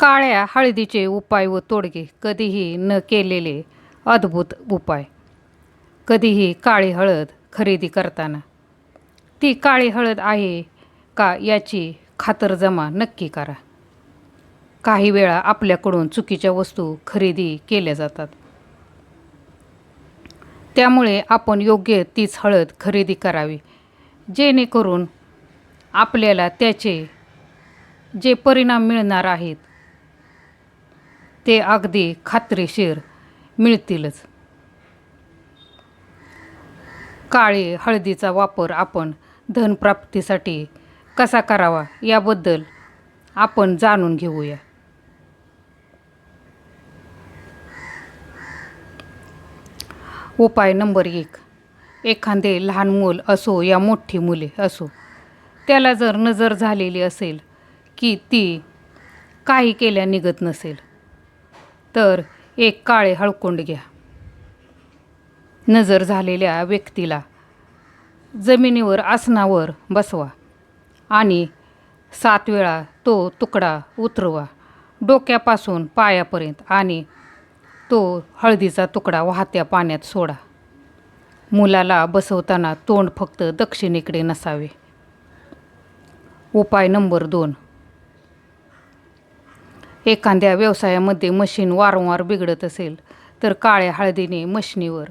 काळ्या हळदीचे उपाय व तोडगे कधीही न केलेले अद्भुत उपाय. कधीही काळी हळद खरेदी करताना. ती काळी हळद आहे का याची खातरजमा नक्की करा. काही वेळा आपल्याकडून चुकीच्या वस्तू खरेदी केल्या जातात. त्यामुळे आपण योग्य तीच हळद खरेदी करावी जेणेकरून आपल्याला त्याचे जे परिणाम मिळणार आहेत ते अगदी खात्रीशीर मिळतीलच. काळी हळदीचा वापर आपण धनप्राप्तीसाठी कसा करावा याबद्दल आपण जाणून घेऊया. उपाय नंबर एक एखादे लहान मूल असो या मोठी मुले असो त्याला जर नजर झालेली असेल की ती काही केल्या निघत नसेल तर एक काळे हळकुंड घ्या. नजर झालेल्या व्यक्तीला जमिनीवर आसनावर बसवा आणि सात वेळा तो तुकडा उतरवा. डोक्यापासून पायापर्यंत आणि तो हळदीचा तुकडा वाहत्या पाण्यात सोडा. मुलाला बसवताना तोंड फक्त दक्षिणेकडे नसावे. उपाय नंबर दोन. एखाद्या व्यवसायामध्ये मशीन वारंवार बिघडत असेल तर काळ्या हळदीने मशनीवर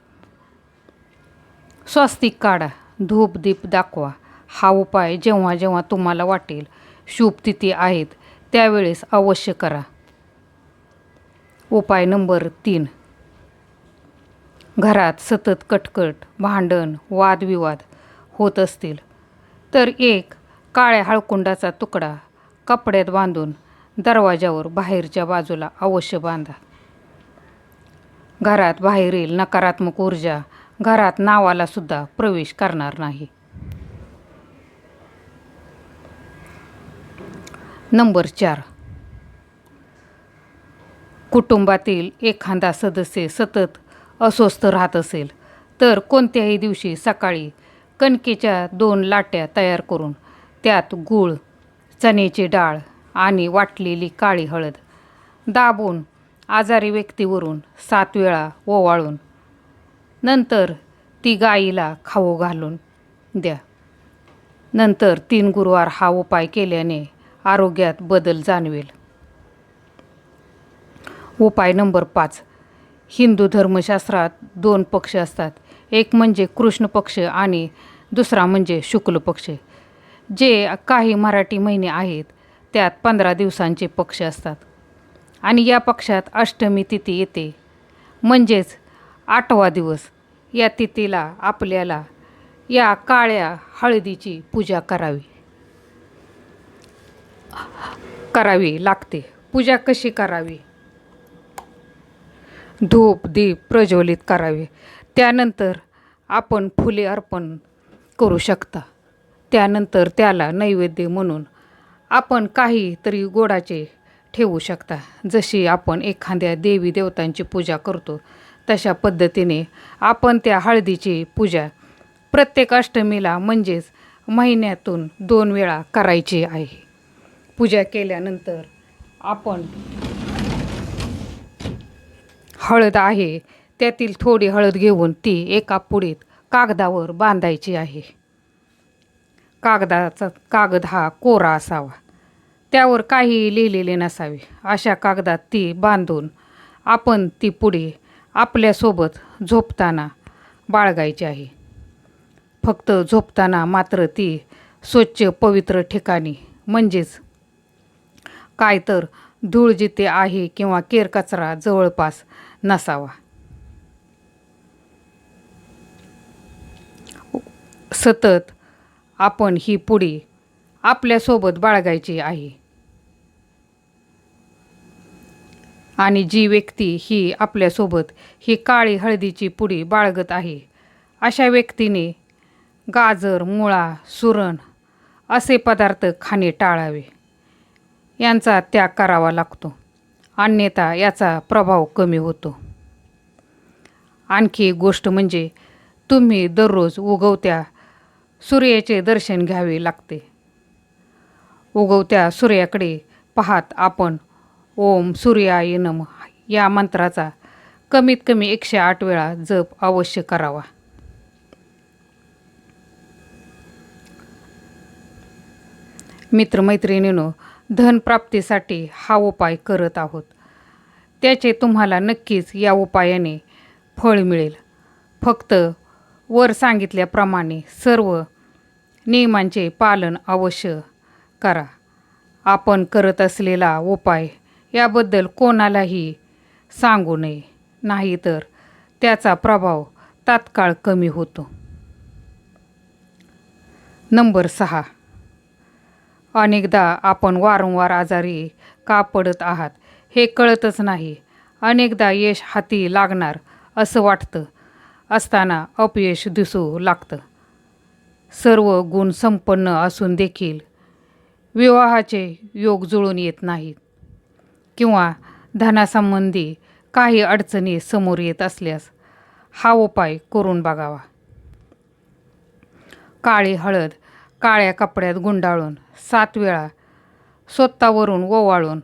स्वस्तिक काढा धूप दीप दाखवा. हा उपाय जेव्हा जेव्हा तुम्हाला वाटेल शुभ तिथी आहेत त्यावेळेस अवश्य करा. उपाय नंबर तीन. घरात सतत कटकट भांडण वादविवाद होत असतील तर एक काळ्या हळकुंडाचा तुकडा कपड्यात बांधून दरवाजावर बाहेरच्या बाजूला अवश्य बांधा. घरात बाहेरील नकारात्मक ऊर्जा. घरात नावाला सुद्धा प्रवेश करणार नाही. नंबर चार. कुटुंबातील एखादा सदस्य सतत अस्वस्थ राहत असेल तर कोणत्याही दिवशी सकाळी कणकेच्या दोन लाट्या तयार करून त्यात गूळ चण्याची डाळ आणि वाटलेली काळी हळद. दाबून आजारी व्यक्तीवरून सात वेळा ओवाळून नंतर ती गाईला खाऊ घालून द्या. नंतर तीन गुरुवार हा उपाय केल्याने आरोग्यात बदल जाणवेल. उपाय नंबर पाच. हिंदू धर्मशास्त्रात दोन पक्ष असतात. एक म्हणजे कृष्ण पक्ष आणि दुसरा म्हणजे शुक्ल पक्ष. जे काही मराठी महिने आहेत त्यात पंधरा दिवसांचे पक्ष असतात. आणि या पक्षात अष्टमी तिथी येते. म्हणजेच आठवा दिवस. या तिथीला आपल्याला या काळ्या हळदीची पूजा करावी. करावी लागते. पूजा कशी करावी? धूप दीप प्रज्वलित करावे. त्यानंतर आपण फुले अर्पण करू शकता. त्यानंतर त्याला नैवेद्य म्हणून आपण काहीतरी गोडाचे ठेवू शकता. जशी आपण एखाद्या देवी देवतांची पूजा करतो तशा पद्धतीने आपण त्या हळदीची पूजा प्रत्येक अष्टमीला म्हणजेच महिन्यातून दोन वेळा करायची आहे. पूजा केल्यानंतर आपण हळद आहे त्यातील थोडी हळद घेऊन ती एका पुडीत कागदावर बांधायची आहे. कागदाचा कागद हा कोरा असावा. त्यावर काही लिहिलेले नसावे. अशा कागदात ती बांधून आपण ती पुढे आपल्यासोबत झोपताना बाळगायची आहे. फक्त झोपताना मात्र ती स्वच्छ पवित्र ठिकाणी म्हणजेच काय तर धूळ जिथे आहे किंवा केरकचरा जवळपास नसावा. सतत आपण ही पुडी आपल्यासोबत बाळगायची आहे. आणि जी व्यक्ती ही आपल्यासोबत ही काळी हळदीची पुडी बाळगत आहे अशा व्यक्तीने गाजर मुळा सुरण असे पदार्थ खाणे टाळावे. यांचा त्याग करावा लागतो. अन्यथा याचा प्रभाव कमी होतो. आणखी एक गोष्ट म्हणजे तुम्ही दररोज उगवत्या सूर्याचे दर्शन घ्यावे लागते. उगवत्या सूर्याकडे पाहात आपण ओम सूर्याय नम. या मंत्राचा कमीत कमी एकशे आठ वेळा जप अवश्य करावा. मित्रमैत्रिणींनो धनप्राप्तीसाठी हा उपाय करत आहोत. त्याचे तुम्हाला नक्कीच या उपायाने फळ मिळेल. फक्त वर सांगितल्याप्रमाणे सर्व नियमांचे पालन अवश्य करा. आपण करत असलेला उपाय याबद्दल कोणालाही सांगू नये. नाही तर त्याचा प्रभाव तात्काळ कमी होतो. नंबर सहा. अनेकदा आपण वारंवार आजारी का पडत आहात हे कळतच नाही. अनेकदा यश हाती लागणार असं वाटतं. असताना अपयश दिसू लागतं. सर्व गुण संपन्न असून देखील विवाहाचे योग जुळून येत नाहीत किंवा धनासंबंधी काही अडचणी समोर येत असल्यास हा उपाय करून बघावा. काळी हळद काळ्या कपड्यात गुंडाळून सात वेळा स्वतःवरून ओवाळून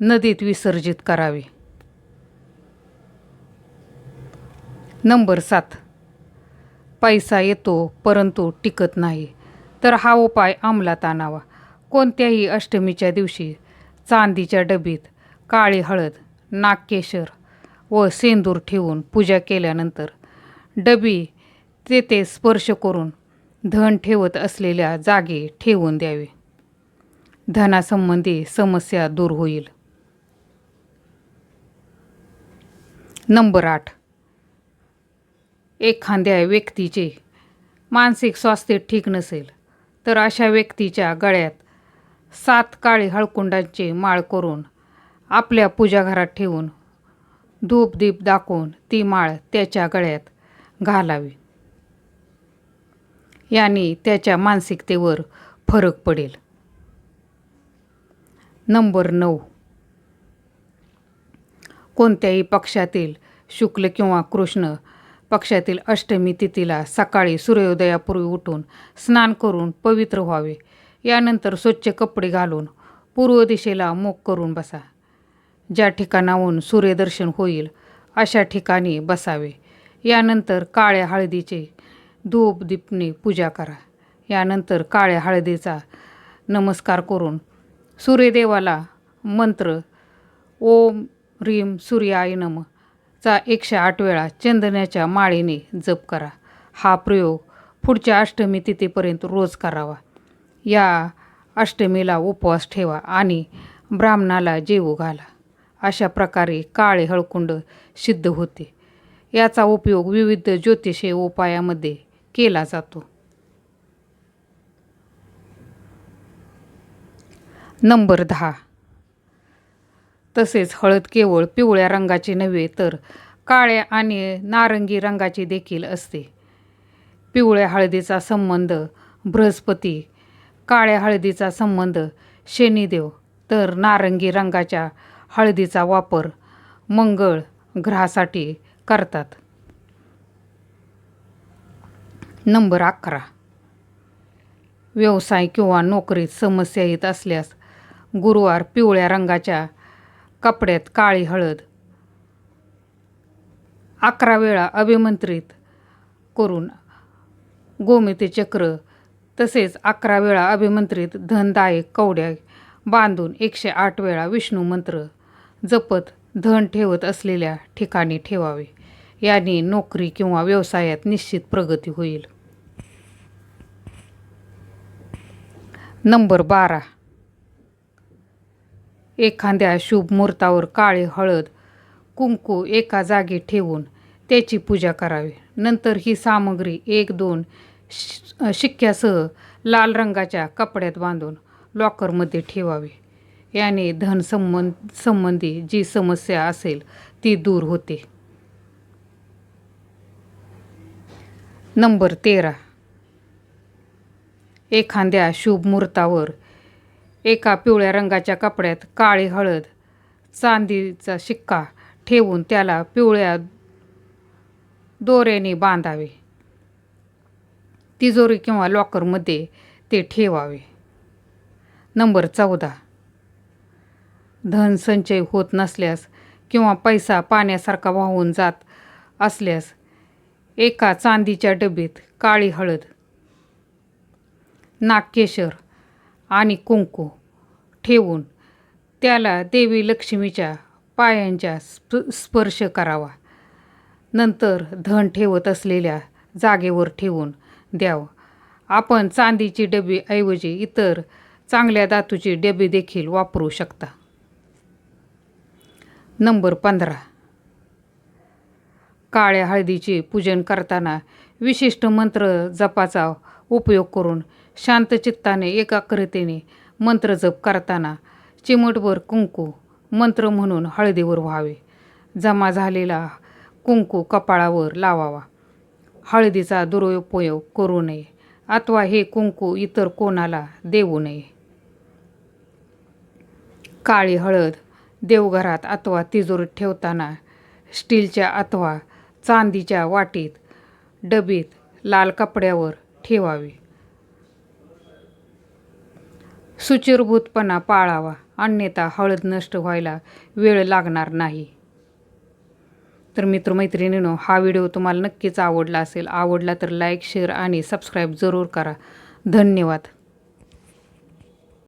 नदीत विसर्जित करावे. नंबर सात. पैसा येतो परंतु टिकत नाही. तर हा उपाय अंमलात आणावा. कोणत्याही अष्टमीच्या दिवशी चांदीच्या डबीत काळी हळद नागकेशर व सेंदूर ठेवून पूजा केल्यानंतर डबी तेथे स्पर्श करून धन ठेवत असलेल्या जागे ठेवून द्यावे. धनासंबंधी समस्या दूर होईल. नंबर आठ. एखाद्या व्यक्तीचे मानसिक स्वास्थ्य ठीक नसेल तर अशा व्यक्तीच्या गळ्यात सात काळी हळकुंडांचे माळ करून आपल्या पूजाघरात ठेवून धूपदीप दाखवून ती माळ त्याच्या गळ्यात घालावी. याने त्याच्या मानसिकतेवर फरक पडेल. नंबर नऊ. कोणत्याही पक्षातील शुक्ल किंवा कृष्ण पक्षातील अष्टमी तिथीला सकाळी सूर्योदयापूर्वी उठून स्नान करून पवित्र व्हावे. यानंतर स्वच्छ कपडे घालून पूर्व दिशेला मुख करून बसा. ज्या ठिकाणाहून सूर्यदर्शन होईल अशा ठिकाणी बसावे. यानंतर काळ्या हळदीचे धूप दीपने पूजा करा. यानंतर काळ्या हळदीचा नमस्कार करून सूर्यदेवाला मंत्र ओम ह्रीम सूर्याय नम. चा एकशे आठ वेळा चंदनाच्या माळीने जप करा. हा प्रयोग पुढच्या अष्टमी तिथीपर्यंत रोज करावा. या अष्टमीला उपवास ठेवा आणि ब्राह्मणाला जेवू घाला. अशा प्रकारे काळे हळकुंड सिद्ध होते. याचा उपयोग विविध ज्योतिषीय उपायामध्ये केला जातो. नंबर दहा. तसेच हळद केवळ पिवळ्या रंगाची नव्हे तर काळ्या आणि नारंगी रंगाची देखील असते. पिवळ्या हळदीचा संबंध बृहस्पती काळ्या हळदीचा संबंध शनिदेव तर नारंगी रंगाच्या हळदीचा वापर मंगळ ग्रहासाठी करतात. नंबर अकरा. व्यवसाय किंवा नोकरीत समस्या येत असल्यास गुरुवार पिवळ्या रंगाच्या कपड्यात काळी हळद. अकरा वेळा अभिमंत्रित करून गोमिती चक्र तसेच अकरा वेळा अभिमंत्रित धनदायक कवड्या बांधून एकशे आठ वेळा विष्णू मंत्र जपत धन ठेवत असलेल्या ठिकाणी ठेवावे. याने नोकरी किंवा व्यवसायात निश्चित प्रगती होईल. नंबर बारा. एखाद्या शुभ मुहूर्तावर काळे हळद कुंकू एका जागी ठेवून त्याची पूजा करावी. नंतर ही सामग्री एक दोन शि शिक्क्यासह लाल रंगाच्या कपड्यात बांधून लॉकरमध्ये ठेवावी. याने धन संबंध संबंधी जी समस्या असेल ती दूर होते. नंबर तेरा. एखाद्या शुभ मुहूर्तावर एका पिवळ्या रंगाच्या कपड्यात काळी हळद चांदीचा शिक्का ठेवून त्याला पिवळ्या दोऱ्याने बांधावे. तिजोरी किंवा लॉकरमध्ये ते ठेवावे. नंबर चौदा. धन संचय होत नसल्यास किंवा पैसा पाण्यासारखा वाहून जात असल्यास एका चांदीच्या डबीत काळी हळद नागकेशर आणि कुंकू ठेवून त्याला देवी लक्ष्मीच्या पायांच्या स्प स्पर्श करावा. नंतर धन ठेवत असलेल्या जागेवर ठेवून द्यावं. आपण चांदीची डबी ऐवजी इतर चांगल्या धातूची डबी देखील वापरू शकता. नंबर पंधरा. काळ्या हळदीचे पूजन करताना विशिष्ट मंत्र जपाचा उपयोग करून शांतचित्ताने एकाग्रतेने मंत्र जप करताना चिमटभर कुंकू मंत्र म्हणून हळदीवर व्हावे. जमा झालेला कुंकू कपाळावर लावावा. हळदीचा दुरुपयोग करू नये अथवा हे कुंकू इतर कोणाला देऊ नये. काळी हळद देवघरात अथवा तिजोरीत ठेवताना स्टीलच्या अथवा चांदीच्या वाटीत डबीत लाल कपड्यावर ठेवावी. सुचिरभूतपणा पाळावा अन्यथा हळद नष्ट व्हायला वेळ लागणार नाही. तर मित्रमैत्रिणींनो हा व्हिडिओ तुम्हाला नक्कीच आवडला असेल आवडला तर लाईक शेअर आणि सबस्क्राईब जरूर करा. धन्यवाद.